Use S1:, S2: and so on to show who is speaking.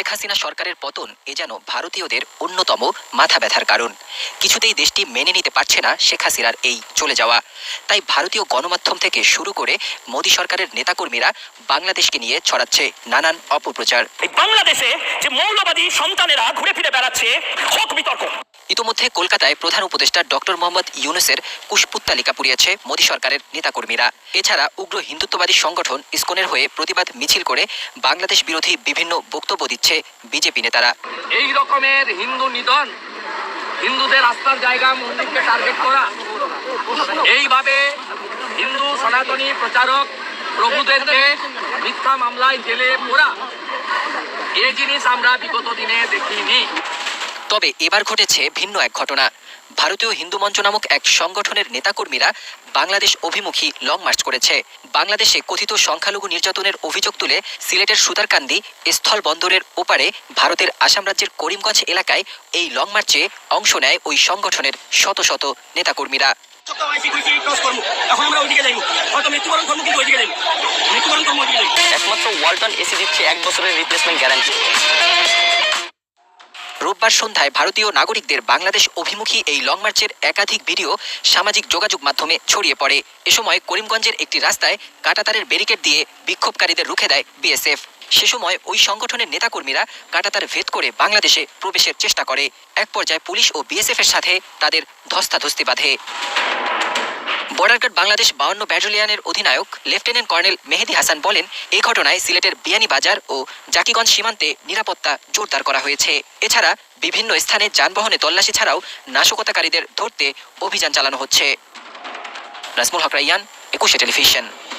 S1: শেখ হাসিনা সরকারের পতন এ যেন ভারতীয়দের অন্যতম মাথা ব্যথার কারণ। কিছুতেই দেশটি মেনে নিতে পারছে না শেখ হাসিনার এই চলে যাওয়া। তাই ভারতীয় গণমাধ্যম থেকে শুরু করে মোদী সরকারের নেতাকর্মীরা বাংলাদেশকে নিয়ে ছড়াচ্ছে নানান অপপ্রচার।
S2: বাংলাদেশে যে মৌলবাদী সন্তানেরা ঘুরে ফিরে বেড়াচ্ছে, হোক বিতর্ক।
S1: ইতোমধ্যে কলকাতায় প্রধান উপদেষ্টা ডক্টর মোহাম্মদ ইউনুসের কুশপুত তালিকা পুড়িয়েছে মোদী সরকারের নেতাকর্মীরা। এছাড়া উগ্র হিন্দুত্ববাদী সংগঠন ইসকনের হয়ে প্রতিবাদ মিছিল করে বাংলাদেশ বিরোধী বিভিন্ন বক্তব্য দিচ্ছে বিজেপি নেতারা।
S3: এই রকমের হিন্দু নিধন, হিন্দুদের আস্থার জায়গা মন্দিরকে টার্গেট করা, এইভাবে হিন্দু সনাতনী প্রচারক প্রভুদেরকে মিথ্যা মামলায় জেলে পোড়া এই জিনিস আমরা বিগত দিনে দেখিনি।
S1: তবে এবার ঘটেছে ভিন্ন এক ঘটনা। ভারতীয় হিন্দু মঞ্চ নামক এক সংগঠনের নেতাকর্মীরা বাংলাদেশ অভিমুখী লং মার্চ করেছে। বাংলাদেশে কথিত সংখ্যালঘু নির্যাতনের অভিযোগ তুলে সিলেটের সুতারকান্দি স্থল বন্দরের ওপারে ভারতের আসাম রাজ্যের করিমগঞ্জ এলাকায় এই লং মার্চে অংশ নেয় ওই সংগঠনের শত শত নেতাকর্মীরা।
S4: একমাত্র ওয়ালটন এসি দিচ্ছে এক বছরের রিপ্লেসমেন্ট গ্যারান্টি
S1: রোববার সন্ধ্যায় ভারতীয় নাগরিকদের বাংলাদেশ অভিমুখী এই লং মার্চের একাধিক ভিডিও সামাজিক যোগাযোগ মাধ্যমে ছড়িয়ে পড়ে। এ সময় করিমগঞ্জের একটি রাস্তায় কাটাতারের ব্যারিকেড দিয়ে বিক্ষোভকারীদের রুখে দেয় বিএসএফ সে সময় ওই সংগঠনের নেতাকর্মীরা কাটাতার ভেদ করে বাংলাদেশে প্রবেশের চেষ্টা করে। এক পর্যায়ে পুলিশ ও বিএসএফ এর সাথে তাদের ধস্তাধস্তি বাঁধে। বর্ডার গার্ড বাংলাদেশ বাউন্ন ব্যাটালিয়নের অধিনায়ক লেফটেন্যান্ট কর্নেল মেহেদি হাসান বলেন, এই ঘটনায় সিলেটের বিয়ানীবাজার ও জাকিগঞ্জ সীমান্তে নিরাপত্তা জোরদার করা হয়েছে। এছাড়া বিভিন্ন স্থানে যানবাহনে তল্লাশি ছাড়াও নাশকতাকারীদের ধরতে অভিযান চালানো হচ্ছে। নাসমুল হক একুশে টেলিভিশন।